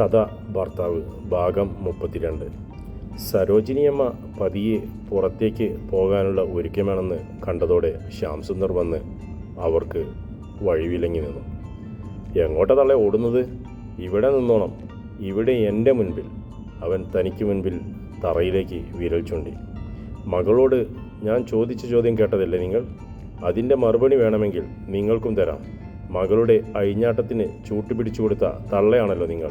കഥ ഭർത്താവ് ഭാഗം മുപ്പത്തിരണ്ട്. സരോജിനിയമ്മ പതിയെ പുറത്തേക്ക് പോകാനുള്ള ഒരുക്കമാണെന്ന് കണ്ടതോടെ ശ്യാം സുന്ദർ വന്ന് അവർക്ക് വഴിവിലങ്ങി നിന്നു. എങ്ങോട്ടാ തള്ളെ ഓടുന്നത്? ഇവിടെ നിന്നോണം. ഇവിടെ എന്റെ മുൻപിൽ. അവൻ തനിക്ക് മുൻപിൽ തറയിലേക്ക് വിരൽ ചൂണ്ടി. മകളോട് ഞാൻ ചോദിച്ച ചോദ്യം കേട്ടതല്ലേ നിങ്ങൾ? അതിന്റെ മറുപടി വേണമെങ്കിൽ നിങ്ങൾക്കും തരാം. മകളുടെ അഴിഞ്ഞാട്ടത്തിന് ചൂട്ടുപിടിച്ചു കൊടുത്ത തള്ളയാണല്ലോ നിങ്ങൾ.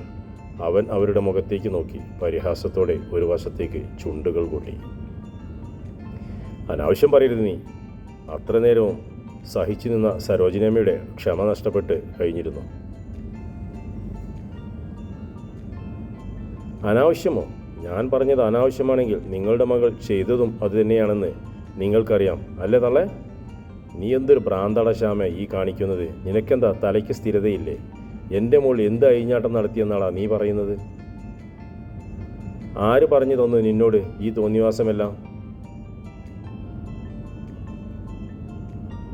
അവൻ അവരുടെ മുഖത്തേക്ക് നോക്കി. പരിഹാസത്തോടെ ഒരു വശത്തേക്ക് ചുണ്ടുകൾ കൂട്ടി. അനാവശ്യം പറയരുത് നീ. അത്ര നേരവും സഹിച്ചു നിന്ന സരോജിനമ്മയുടെ ക്ഷമ നഷ്ടപ്പെട്ട് കഴിഞ്ഞിരുന്നു. അനാവശ്യമോ? ഞാൻ പറഞ്ഞത് അനാവശ്യമാണെങ്കിൽ നിങ്ങളുടെ മകൾ ചെയ്തതും അതുതന്നെയാണെന്ന് നിങ്ങൾക്കറിയാം അല്ലേ തള്ളേ? നീ എന്തൊരു ഭ്രാന്തട ശ്യാമ ഈ കാണിക്കുന്നത്. നിനക്കെന്താ തലയ്ക്ക് സ്ഥിരതയില്ലേ? എന്റെ മോൾ എന്ത് അഴിഞ്ഞാട്ടം നടത്തിയെന്നാളാ നീ പറയുന്നത്? ആര് പറഞ്ഞു തന്നു നിന്നോട് ഈ തോന്നിവാസമെല്ലാം?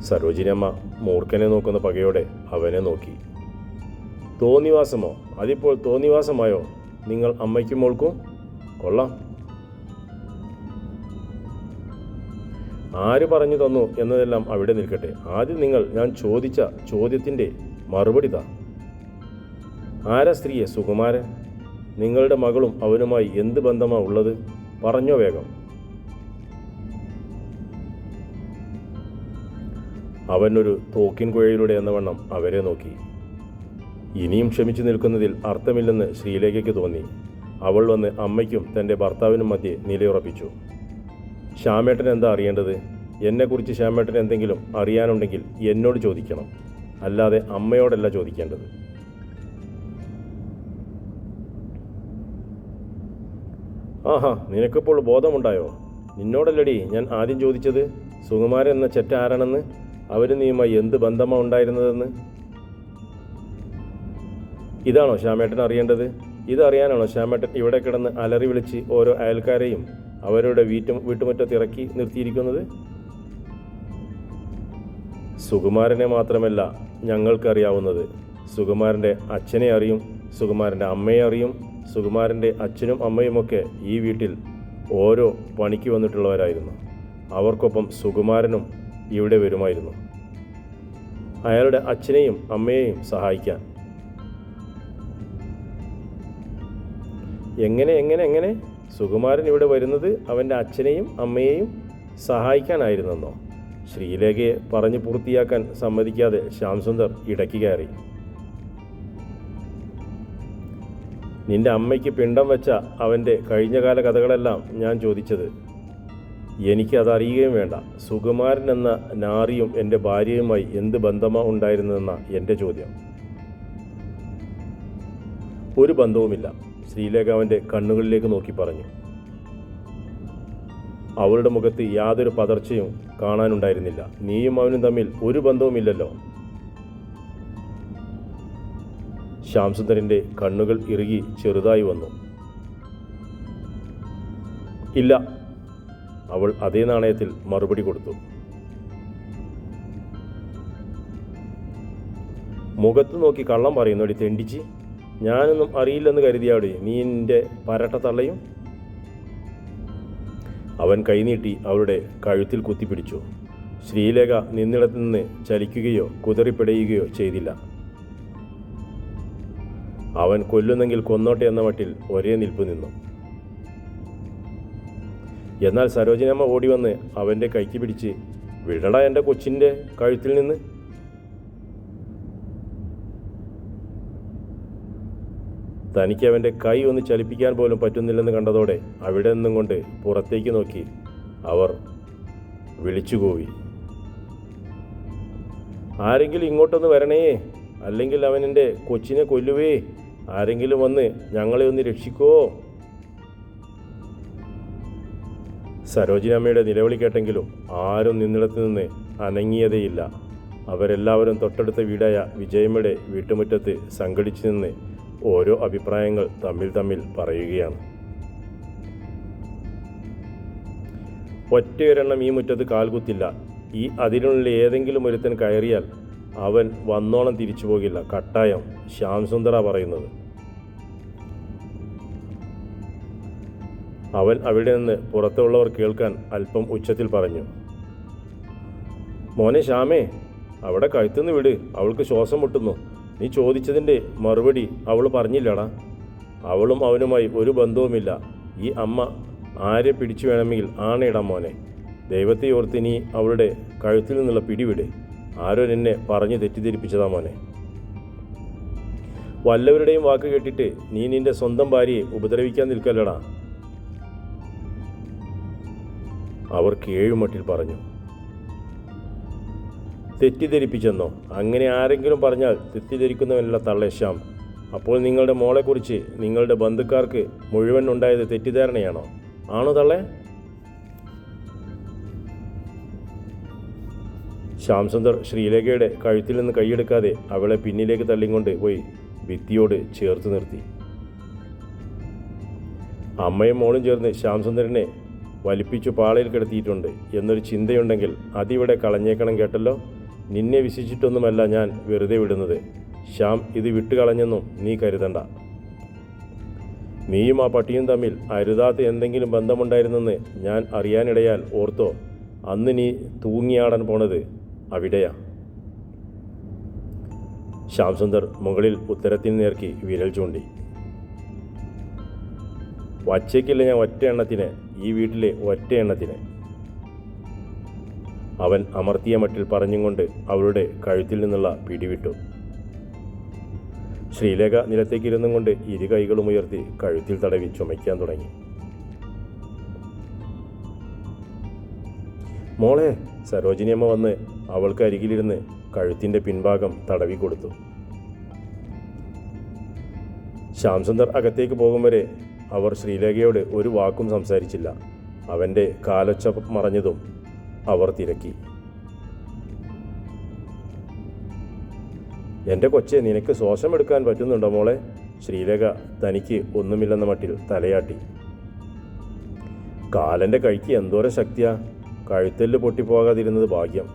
സരോജിനമ്മ മൂർഖനെ നോക്കുന്ന പകയോടെ അവനെ നോക്കി. തോന്നിവാസമോ? അതിപ്പോൾ തോന്നിവാസമായോ? നിങ്ങൾ അമ്മയ്ക്കും മോൾക്കും? കൊള്ളാം. ആര് പറഞ്ഞു തന്നു എന്നതെല്ലാം അവിടെ നിൽക്കട്ടെ. ആദ്യം നിങ്ങൾ ഞാൻ ചോദിച്ച ചോദ്യത്തിന്റെ മറുപടി താ. ആരാ സ്ത്രീയെ സുകുമാരൻ? നിങ്ങളുടെ മകളും അവനുമായി എന്ത് ബന്ധമാ ഉള്ളത്? പറഞ്ഞോ വേഗം. അവനൊരു തോക്കിൻ കുഴയിലൂടെ എന്ന വണ്ണം അവരെ നോക്കി. ഇനിയും ക്ഷമിച്ചു നിൽക്കുന്നതിൽ അർത്ഥമില്ലെന്ന് ശ്രീലേഖയ്ക്ക് തോന്നി. അവൾ വന്ന് അമ്മയ്ക്കും തന്റെ ഭർത്താവിനും മധ്യേ നിലയുറപ്പിച്ചു. ശ്യാമേട്ടൻ എന്താ അറിയേണ്ടത്? എന്നെക്കുറിച്ച് ശ്യാമേട്ടൻ എന്തെങ്കിലും അറിയാനുണ്ടെങ്കിൽ എന്നോട് ചോദിക്കണം. അല്ലാതെ അമ്മയോടല്ല ചോദിക്കേണ്ടത്. ആഹാ നിനക്കിപ്പോൾ ബോധമുണ്ടായോ? നിന്നോടല്ലടി ഞാൻ ആദ്യം ചോദിച്ചത്. സുകുമാരൻ എന്ന ചെറ്റ ആരാണെന്ന് അവർ നീയുമായി എന്ത് ബന്ധമാണ് ഉണ്ടായിരുന്നതെന്ന്? ഇതാണോ ശ്യാമേട്ടൻ അറിയേണ്ടത്? ഇതറിയാനാണോ ശ്യാമേട്ടൻ ഇവിടെ കിടന്ന് അലറി വിളിച്ച് ഓരോ അയൽക്കാരെയും അവരുടെ വീട്ടു വീട്ടുമുറ്റത്ത് ഇറക്കി നിർത്തിയിരിക്കുന്നത്? സുകുമാരനെ മാത്രമല്ല ഞങ്ങൾക്കറിയാവുന്നത്. സുകുമാരന്റെ അച്ഛനെ അറിയും സുകുമാരന്റെ അമ്മയെ അറിയും സുകുമാരന്റെ അച്ഛനും അമ്മയുമൊക്കെ ഈ വീട്ടിൽ ഓരോ പണിക്ക് വന്നിട്ടുള്ളവരായിരുന്നു. അവർക്കൊപ്പം സുകുമാരനും ഇവിടെ വരുമായിരുന്നു. അയാളുടെ അച്ഛനെയും അമ്മയെയും സഹായിക്കാൻ. എങ്ങനെ എങ്ങനെ എങ്ങനെ? സുകുമാരൻ ഇവിടെ വരുന്നത് അവന്റെ അച്ഛനെയും അമ്മയെയും സഹായിക്കാനായിരുന്നെന്നോ? ശ്രീലേഖയെ പറഞ്ഞു പൂർത്തിയാക്കാൻ സമ്മതിക്കാതെ ശ്യാംസുന്ദർ ഇടയ്ക്ക് കയറി. നിന്റെ അമ്മയ്ക്ക് പിണ്ടം വെച്ച അവന്റെ കഴിഞ്ഞകാല കഥകളെല്ലാം ഞാൻ ചോദിച്ചത്. എനിക്കതറിയുകയും വേണ്ട. സുകുമാരൻ എന്ന നാറിയും എന്റെ ഭാര്യയുമായി എന്ത് ബന്ധമാ ഉണ്ടായിരുന്നതെന്ന എന്റെ ചോദ്യം. ഒരു ബന്ധവുമില്ല ശ്രീലേഖ അവന്റെ കണ്ണുകളിലേക്ക് നോക്കി പറഞ്ഞു. അവളുടെ മുഖത്ത് യാതൊരു പതർച്ചയും കാണാനുണ്ടായിരുന്നില്ല. നീയും അവനും തമ്മിൽ ഒരു ബന്ധവുമില്ലല്ലോ. ശ്യാംസുന്ദരന്റെ കണ്ണുകൾ ഇറുകി ചെറുതായി വന്നു. ഇല്ല അവൾ അതേ നാണയത്തിൽ മറുപടി കൊടുത്തു. മുഖത്ത് നോക്കി കള്ളം പറയുന്നോടി തെണ്ടിച്ച് ഞാനൊന്നും അറിയില്ലെന്ന് കരുതിയാടി നീ എന്റെ പരട്ട തള്ളയും? അവൻ കൈനീട്ടി അവളുടെ കഴുത്തിൽ കുത്തിപ്പിടിച്ചു. ശ്രീലേഖ നിന്നിടത്തു നിന്ന് ചലിക്കുകയോ കുതറിപ്പിടയുകയോ ചെയ്തില്ല. അവൻ കൊല്ലുന്നെങ്കിൽ കൊന്നോട്ടെ എന്ന മട്ടിൽ ഒരേ നിൽപ്പ് നിന്നു. എന്നാൽ സരോജിനമ്മ ഓടി വന്ന് അവന്റെ കൈക്ക് പിടിച്ച് വിടട എന്റെ കൊച്ചിന്റെ കഴുത്തിൽ നിന്ന്. തനിക്ക് അവന്റെ കൈ ഒന്ന് ചലിപ്പിക്കാൻ പോലും പറ്റുന്നില്ലെന്ന് കണ്ടതോടെ അവിടെ നിന്നും കൊണ്ട് പുറത്തേക്ക് നോക്കി അവർ വിളിച്ചുകൂവി. ആരെങ്കിലും ഇങ്ങോട്ടൊന്ന് വരണേ അല്ലെങ്കിൽ അവൻ എന്റെ കൊച്ചിനെ കൊല്ലുവേ. ആരെങ്കിലും വന്ന് ഞങ്ങളെ ഒന്ന് രക്ഷിക്കോ? സരോജിനമ്മയുടെ നിലവിളി കേട്ടെങ്കിലും ആരും നിന്നിടത്ത് നിന്ന് അനങ്ങിയതേയില്ല. അവരെല്ലാവരും തൊട്ടടുത്ത വീടായ വിജയമ്മയുടെ വീട്ടുമുറ്റത്ത് സംഘടിച്ചു നിന്ന് ഓരോ അഭിപ്രായങ്ങൾ തമ്മിൽ തമ്മിൽ പറയുകയാണ്. ഒറ്റയൊരെണ്ണം ഈ മുറ്റത്ത് കാൽകുത്തില്ല ഈ അതിനുള്ളിൽ ഏതെങ്കിലും ഒരുത്തൻ കയറിയാൽ അവൻ വന്നോളം തിരിച്ചു പോകില്ല. കട്ടായം. ശ്യാം സുന്ദറ പറയുന്നത്. അവൻ അവിടെ നിന്ന് പുറത്തുള്ളവർ കേൾക്കാൻ അല്പം ഉച്ചത്തിൽ പറഞ്ഞു. മോനെ ശ്യാമേ അവിടെ കഴുത്തുനിന്ന് വിട്. അവൾക്ക് ശ്വാസം മുട്ടുന്നു. നീ ചോദിച്ചതിന്റെ മറുപടി അവൾ പറഞ്ഞില്ലടാ. അവളും അവനുമായി ഒരു ബന്ധവുമില്ല. ഈ അമ്മ ആരെ പിടിച്ചു വേണമെങ്കിൽ ആണയിടാം മോനെ. ദൈവത്തെ ഓർത്ത് നീ അവളുടെ കഴുത്തിൽ നിന്നുള്ള പിടിവിട്. ആരോ നിന്നെ പറഞ്ഞു തെറ്റിദ്ധരിപ്പിച്ചതാ മോനെ. വല്ലവരുടെയും വാക്ക് കേട്ടിട്ട് നീ നിന്റെ സ്വന്തം ഭാര്യയെ ഉപദ്രവിക്കാൻ നിൽക്കല്ലടാ. അവർ കേഴുമട്ടിൽ പറഞ്ഞു. തെറ്റിദ്ധരിപ്പിച്ചെന്നോ? അങ്ങനെ ആരെങ്കിലും പറഞ്ഞാൽ തെറ്റിദ്ധരിക്കുന്നവനല്ല തള്ളേശ്യാം അപ്പോൾ നിങ്ങളുടെ മോളെക്കുറിച്ച് നിങ്ങളുടെ ബന്ധുക്കാർക്ക് മുഴുവൻ ഉണ്ടായത് തെറ്റിദ്ധാരണയാണോ? ആണോ തള്ളേ? ശ്യാംസുന്ദർ ശ്രീലേഖയുടെ കഴുത്തിൽ നിന്ന് കൈയെടുക്കാതെ അവളെ പിന്നിലേക്ക് തള്ളിക്കൊണ്ട് പോയി ഭിത്തിയോട് ചേർത്ത് നിർത്തി. അമ്മയും മോളും ചേർന്ന് ശ്യാംസുന്ദരനെ വലിപ്പിച്ചു പാളയിൽ കിടത്തിയിട്ടുണ്ട് എന്നൊരു ചിന്തയുണ്ടെങ്കിൽ അതിവിടെ കളഞ്ഞേക്കണം കേട്ടല്ലോ? നിന്നെ വിശിച്ചിട്ടൊന്നുമല്ല ഞാൻ വെറുതെ വിടുന്നത്. ശ്യാം ഇത് വിട്ടുകളഞ്ഞെന്നും നീ കരുതണ്ട. നീയും ആ പട്ടിയും തമ്മിൽ അരുതാത്ത എന്തെങ്കിലും ബന്ധമുണ്ടായിരുന്നെന്ന് ഞാൻ അറിയാനിടയാൽ ഓർത്തോ അന്ന് നീ തൂങ്ങിയാടാൻ പോണത്. അവിടെയാ. ശ്യാംസുന്ദർ മുകളിൽ ഉത്തരത്തിൽ നേർക്കി വിരൽ ചൂണ്ടി. വച്ചയ്ക്കില്ല ഞാൻ ഒറ്റ എണ്ണത്തിന് ഈ വീട്ടിലെ ഒറ്റ എണ്ണത്തിന്? അവൻ അമർത്തിയ മട്ടിൽ പറഞ്ഞുകൊണ്ട് അവളുടെ കഴുത്തിൽ നിന്നുള്ള പിടിവിട്ടു. ശ്രീലേഖ നിലത്തേക്ക് ഇരുന്നും കൊണ്ട് ഇരു കൈകളും ഉയർത്തി കഴുത്തിൽ തടവി ചുമയ്ക്കാൻ തുടങ്ങി. മോളെ സരോജിനിയമ്മ വന്ന് അവൾക്ക് അരികിലിരുന്ന് കഴുത്തിന്റെ പിൻഭാഗം തടവി കൊടുത്തു. ശ്യാംസുന്ദർ അകത്തേക്ക് പോകും വരെ അവർ ശ്രീലേഖയോട് ഒരു വാക്കും സംസാരിച്ചില്ല. അവന്റെ കാലൊച്ച മറഞ്ഞതും അവർ തിരക്കി. എന്റെ കൊച്ചെ നിനക്ക് ശ്വാസം എടുക്കാൻ പറ്റുന്നുണ്ടോ മോളെ? ശ്രീലേഖ തനിക്ക് ഒന്നുമില്ലെന്ന മട്ടിൽ തലയാട്ടി. കാലന്റെ കഴിക്ക് എന്തോരം ശക്തിയാ. കഴുത്തെല്ല് പൊട്ടിപ്പോകാതിരുന്നത് ഭാഗ്യം.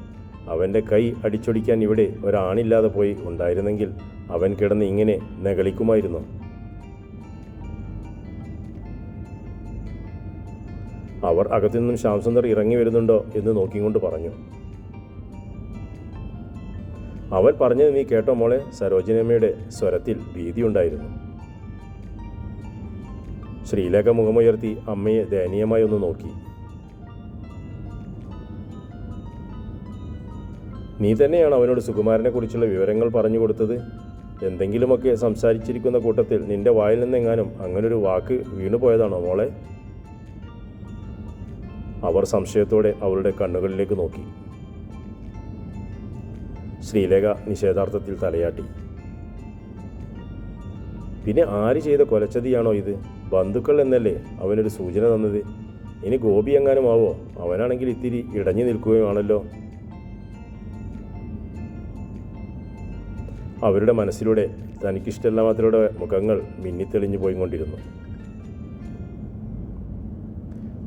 അവന്റെ കൈ അടിച്ചൊടിക്കാൻ ഇവിടെ ഒരാണില്ലാതെ പോയി ഉണ്ടായിരുന്നെങ്കിൽ അവൻ കിടന്ന് ഇങ്ങനെ നകളിക്കുമായിരുന്നു. അവർ അകത്തുനിന്നും ശ്യാംസുന്ദർ ഇറങ്ങി വരുന്നുണ്ടോ എന്ന് നോക്കിക്കൊണ്ട് പറഞ്ഞു. അവൻ പറഞ്ഞത് നീ കേട്ടോ മോളെ? സരോജിനമ്മയുടെ സ്വരത്തിൽ ഭീതിയുണ്ടായിരുന്നു. ശ്രീലേഖ മുഖമുയർത്തി അമ്മയെ ദയനീയമായി ഒന്ന് നോക്കി. നീ തന്നെയാണ് അവനോട് സുകുമാരനെ കുറിച്ചുള്ള വിവരങ്ങൾ പറഞ്ഞു കൊടുത്തത്. എന്തെങ്കിലുമൊക്കെ സംസാരിച്ചിരിക്കുന്ന കൂട്ടത്തിൽ നിന്റെ വായിൽ നിന്നെങ്ങാനും അങ്ങനൊരു വാക്ക് വീണുപോയതാണോ മോളെ? അവർ സംശയത്തോടെ അവളുടെ കണ്ണുകളിലേക്ക് നോക്കി. ശ്രീലേഖ നിഷേധാർത്ഥത്തിൽ തലയാട്ടി. പിന്നെ ആര് ചെയ്ത കൊലച്ചതിയാണോ ഇത്? ബന്ധുക്കൾ എന്നല്ലേ അവനൊരു സൂചന തന്നത്? ഇനി ഗോപി എങ്ങാനും ആവോ അവനാണെങ്കിൽ ഇത്തിരി ഇടഞ്ഞു നിൽക്കുകയുമാണല്ലോ അവരുടെ മനസ്സിലൂടെ തനിക്കിഷ്ടമില്ലാത്തവരുടെ മുഖങ്ങൾ മിന്നിത്തെളിഞ്ഞു പോയിക്കൊണ്ടിരുന്നു.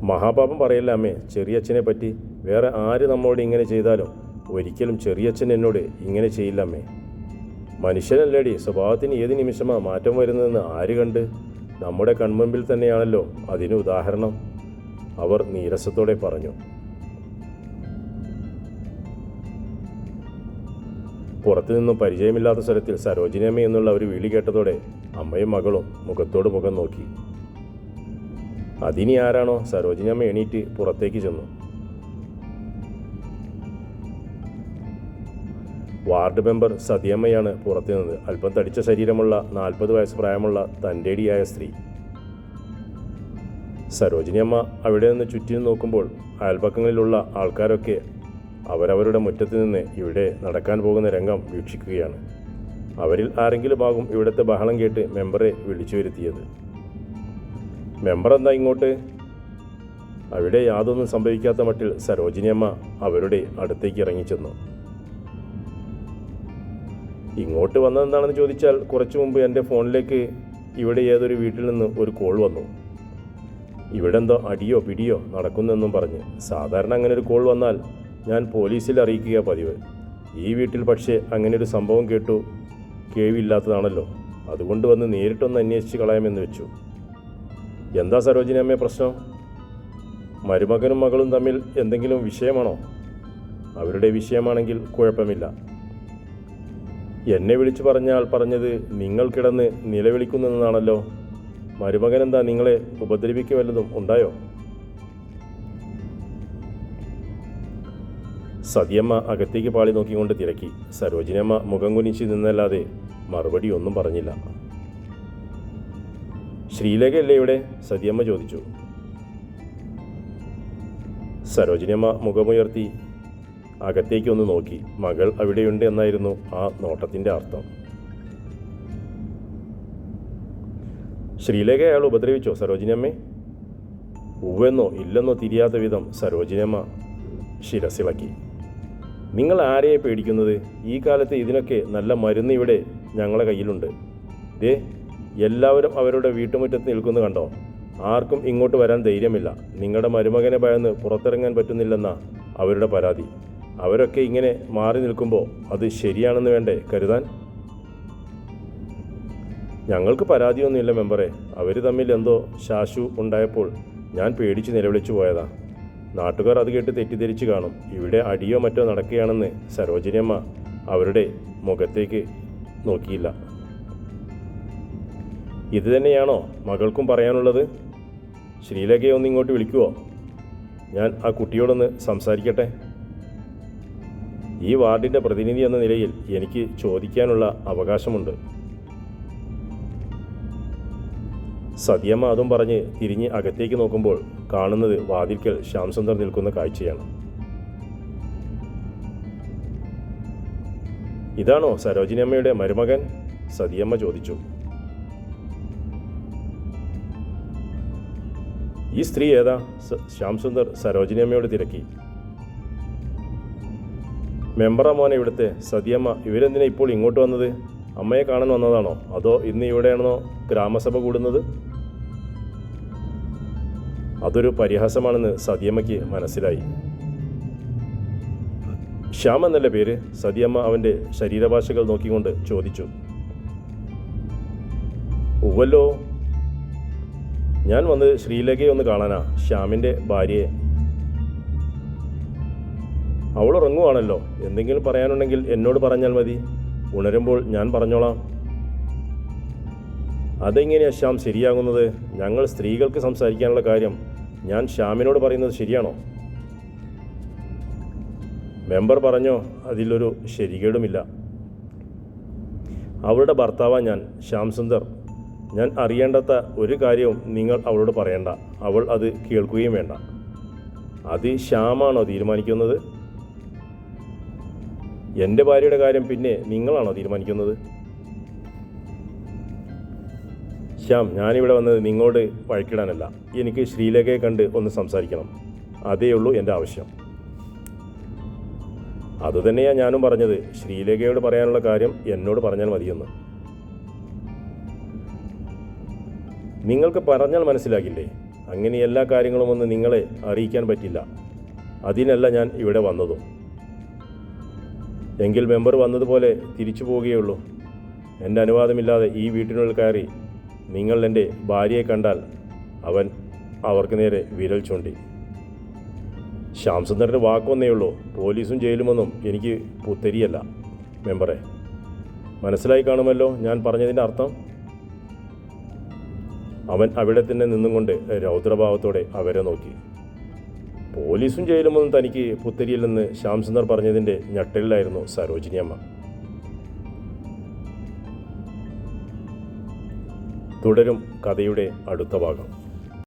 മഹാപാപം പറയല്ല അമ്മേ. ചെറിയച്ഛനെ പറ്റി വേറെ ആര് നമ്മോട് ഇങ്ങനെ ചെയ്താലും ഒരിക്കലും ചെറിയച്ഛൻ എന്നോട് ഇങ്ങനെ ചെയ്യില്ല അമ്മേ. മനുഷ്യനല്ലേടി. സ്വഭാവത്തിന് ഏത് നിമിഷമാ മാറ്റം വരുന്നതെന്ന് ആര് കണ്ട്? നമ്മുടെ കൺമുമ്പിൽ തന്നെയാണല്ലോ അതിന് ഉദാഹരണം. അവർ നീരസത്തോടെ പറഞ്ഞു. പുറത്തു നിന്നും പരിചയമില്ലാത്ത സ്ഥലത്തിൽ സരോജിനിയമ്മ എന്നുള്ള ഒരു വിളി കേട്ടതോടെ അമ്മയും മകളും മുഖത്തോട് മുഖം നോക്കി. അതിനി ആരാണോ സരോജിനിയമ്മ എണീറ്റ് പുറത്തേക്ക് ചെന്നു. വാർഡ് മെമ്പർ സതിയമ്മയാണ് പുറത്തു നിന്നത് അല്പം തടിച്ച ശരീരമുള്ള നാൽപ്പത് വയസ്സ് പ്രായമുള്ള തന്റെടിയായ സ്ത്രീ. സരോജിനിയമ്മ അവിടെ നിന്ന് ചുറ്റിനും നോക്കുമ്പോൾ അയൽപക്കങ്ങളിലുള്ള ആൾക്കാരൊക്കെ അവരവരുടെ മുറ്റത്ത് നിന്ന് ഇവിടെ നടക്കാൻ പോകുന്ന രംഗം വീക്ഷിക്കുകയാണ്. അവരിൽ ആരെങ്കിലും ആകും ഇവിടുത്തെ ബഹളം കേട്ട് മെമ്പറെ വിളിച്ചു വരുത്തിയത്. മെമ്പർ എന്താ ഇങ്ങോട്ട്? അവിടെ യാതൊന്നും സംഭവിക്കാത്ത മട്ടിൽ സരോജിനിയമ്മ അവരുടെ അടുത്തേക്ക് ഇറങ്ങിച്ചെന്നു ഇങ്ങോട്ട് വന്നതെന്താണെന്ന് ചോദിച്ചാൽ കുറച്ചു മുമ്പ് എന്റെ ഫോണിലേക്ക് ഇവിടെ ഏതൊരു വീട്ടിൽ നിന്ന് ഒരു കോൾ വന്നു. ഇവിടെ എന്തോ അടിയോ പിടിയോ നടക്കുന്നെന്നും പറഞ്ഞ് സാധാരണ അങ്ങനെ ഒരു കോൾ വന്നാൽ ഞാൻ പോലീസിൽ അറിയിക്കുക പതിവ്. ഈ വീട്ടിൽ പക്ഷേ അങ്ങനെ ഒരു സംഭവം കേട്ടു. കേവില്ലാത്തതാണല്ലോ. അതുകൊണ്ട് വന്ന് നേരിട്ടൊന്ന് അന്വേഷിച്ച് കളയാമെന്ന് വെച്ചു. എന്താ സരോജിനി അമ്മേ പ്രശ്നം? മരുമകനും മകളും തമ്മിൽ എന്തെങ്കിലും വിഷയമാണോ? അവരുടെ വിഷയമാണെങ്കിൽ കുഴപ്പമില്ല. എന്നെ വിളിച്ചു പറഞ്ഞാൽ പറഞ്ഞത് നിങ്ങൾ കിടന്ന് മരുമകൻ എന്താ നിങ്ങളെ ഉപദ്രവിക്കുക വല്ലതും ഉണ്ടായോ? സതിയമ്മ അകത്തേക്ക് പാളി നോക്കിക്കൊണ്ട് തിരക്കി. സരോജിനിയമ്മ മുഖം കുനിച്ച് നിന്നല്ലാതെ മറുപടി ഒന്നും പറഞ്ഞില്ല. ശ്രീലേഖയല്ലേ ഇവിടെ? സതിയമ്മ ചോദിച്ചു. സരോജിനിയമ്മ മുഖമുയർത്തി അകത്തേക്ക് ഒന്ന് നോക്കി. മകൾ അവിടെയുണ്ട് എന്നായിരുന്നു ആ നോട്ടത്തിന്റെ അർത്ഥം. ശ്രീലേഖ അയാൾ ഉപദ്രവിച്ചോ സരോജിനിയമ്മേ? ഉവെന്നോ ഇല്ലെന്നോ തിരിയാത്ത വിധം സരോജിനിയമ്മ ശിരസിളക്കി. നിങ്ങൾ ആരെയെ പേടിക്കുന്നത്? ഈ കാലത്ത് ഇതിനൊക്കെ നല്ല മരുന്ന് ഇവിടെ ഞങ്ങളെ കയ്യിലുണ്ട്. ദേ എല്ലാവരും അവരുടെ വീട്ടുമുറ്റത്ത് നിൽക്കുന്നു കണ്ടോ? ആർക്കും ഇങ്ങോട്ട് വരാൻ ധൈര്യമില്ല. നിങ്ങളുടെ മരുമകനെ ഭയന്ന് പുറത്തിറങ്ങാൻ പറ്റുന്നില്ലെന്ന അവരുടെ പരാതി. അവരൊക്കെ ഇങ്ങനെ മാറി നിൽക്കുമ്പോൾ അത് ശരിയാണെന്ന് വേണ്ടേ കരുതാൻ? ഞങ്ങൾക്ക് പരാതിയൊന്നുമില്ല മെമ്പറെ. അവർ തമ്മിൽ എന്തോ ശാശു ഉണ്ടായപ്പോൾ ഞാൻ പേടിച്ച് നിലവിളിച്ചു പോയതാ. നാട്ടുകാർ അത് കേട്ട് തെറ്റിദ്ധരിച്ച് കാണും. ഇവിടെ അടിയോ മറ്റോ നടക്കുകയാണെന്ന് സരോജിനിയമ്മ അവരുടെ മുഖത്തേക്ക് നോക്കിയില്ല. ഇത് തന്നെയാണോ മകൾക്കും പറയാനുള്ളത്? ശ്രീലേഖയെ ഒന്ന് ഇങ്ങോട്ട് വിളിക്കുവോ? ഞാൻ ആ കുട്ടിയോടൊന്ന് സംസാരിക്കട്ടെ? ഈ വാർഡിന്റെ പ്രതിനിധി എന്ന നിലയിൽ എനിക്ക് ചോദിക്കാനുള്ള അവകാശമുണ്ട്. സതിയമ്മ അതും പറഞ്ഞ് തിരിഞ്ഞ് അകത്തേക്ക് നോക്കുമ്പോൾ കാണുന്നത് വാതിൽക്കൽ ശ്യാംസുന്ദർ നിൽക്കുന്ന കാഴ്ചയാണ്. ഇതാണോ സരോജിനിയമ്മയുടെ മരുമകൻ? സതിയമ്മ ചോദിച്ചു. ഈ സ്ത്രീ ഏതാ? ശ്യാംസുന്ദർ സരോജിനിയമ്മയോട് തിരക്കി. മെമ്പറ മോനെ ഇവിടുത്തെ സതിയമ്മ ഇവരെന്തിനാ ഇപ്പോൾ ഇങ്ങോട്ട് വന്നത്? അമ്മയെ കാണാൻ വന്നതാണോ? അതോ ഇന്ന് ഇവിടെയാണോ ഗ്രാമസഭ കൂടുന്നത്? അതൊരു പരിഹാസമാണെന്ന് സതിയമ്മയ്ക്ക് മനസ്സിലായി. ശ്യാം എന്നല്ല പേര്. സതിയമ്മ അവന്റെ ശരീരഭാഷകൾ നോക്കിക്കൊണ്ട് ചോദിച്ചു. ഉവല്ലോ ഞാൻ വന്നത് ശ്രീലേഖയെ ഒന്ന് കാണാനാ. ശ്യാമിന്റെ ഭാര്യയെ. അവൾ ഉറങ്ങുവാണല്ലോ. എന്തെങ്കിലും പറയാനുണ്ടെങ്കിൽ എന്നോട് പറഞ്ഞാൽ മതി. ഉണരുമ്പോൾ ഞാൻ പറഞ്ഞോളാം. അതെങ്ങനെയാ ശ്യാം ശരിയാകുന്നത്? ഞങ്ങൾ സ്ത്രീകൾക്ക് സംസാരിക്കാനുള്ള കാര്യം ഞാൻ ശ്യാമിനോട് പറയുന്നത് ശരിയാണോ? മെമ്പർ പറഞ്ഞോ അതിലൊരു ശരികേടുമില്ല. അവളുടെ ഭർത്താവാണ് ഞാൻ ശ്യാം സുന്ദർ. ഞാൻ അറിയേണ്ടാത്ത ഒരു കാര്യവും നിങ്ങൾ അവളോട് പറയണ്ട. അവൾ അത് കേൾക്കുകയും വേണ്ട. അത് ശ്യാമാണോ തീരുമാനിക്കുന്നത്? എന്റെ ഭാര്യയുടെ കാര്യം പിന്നെ നിങ്ങളാണോ തീരുമാനിക്കുന്നത്? ശ്യാം ഞാനിവിടെ വന്നത് നിങ്ങളോട് വഴക്കിടാനല്ല. എനിക്ക് ശ്രീലേഖയെ കണ്ട് ഒന്ന് സംസാരിക്കണം. അതേ ഉള്ളൂ എന്റെ ആവശ്യം. അതുതന്നെയാണ് ഞാനും പറഞ്ഞത്. ശ്രീലേഖയോട് പറയാനുള്ള കാര്യം എന്നോട് പറഞ്ഞാൽ മതിയെന്ന്. നിങ്ങൾക്ക് പറഞ്ഞാൽ മനസ്സിലാകില്ലേ? അങ്ങനെ എല്ലാ കാര്യങ്ങളും ഒന്ന് നിങ്ങളെ അറിയിക്കാൻ പറ്റില്ല. അതിനല്ല ഞാൻ ഇവിടെ വന്നതും. എങ്കിൽ മെമ്പർ വന്നതുപോലെ തിരിച്ചു പോവുകയുള്ളൂ എന്റെ അനുവാദമില്ലാതെ ഈ വീട്ടിനുള്ളിൽ കയറി നിങ്ങൾ എന്റെ ഭാര്യയെ കണ്ടാൽ അവൻ അവർക്ക് നേരെ വിരൽ ചൂണ്ടി. ശ്യാംസുന്ദറിന്റെ വാക്കൊന്നേ ഉള്ളൂ. പോലീസും ജയിലുമൊന്നും എനിക്ക് പുത്തരിയല്ല മെമ്പറെ. മനസ്സിലായി കാണുമല്ലോ ഞാൻ പറഞ്ഞതിന്റെ അർത്ഥം? അവൻ അവിടെ തന്നെ നിന്നും കൊണ്ട് രൗദ്രഭാവത്തോടെ അവരെ നോക്കി. പോലീസും ജയിലുമൊന്നും തനിക്ക് പുത്തരിയില്ലെന്ന് ശ്യാംസുന്ദർ പറഞ്ഞതിന്റെ ഞെട്ടലിലായിരുന്നു സരോജിനിയമ്മ. തുടരും കഥയുടെ അടുത്ത ഭാഗം.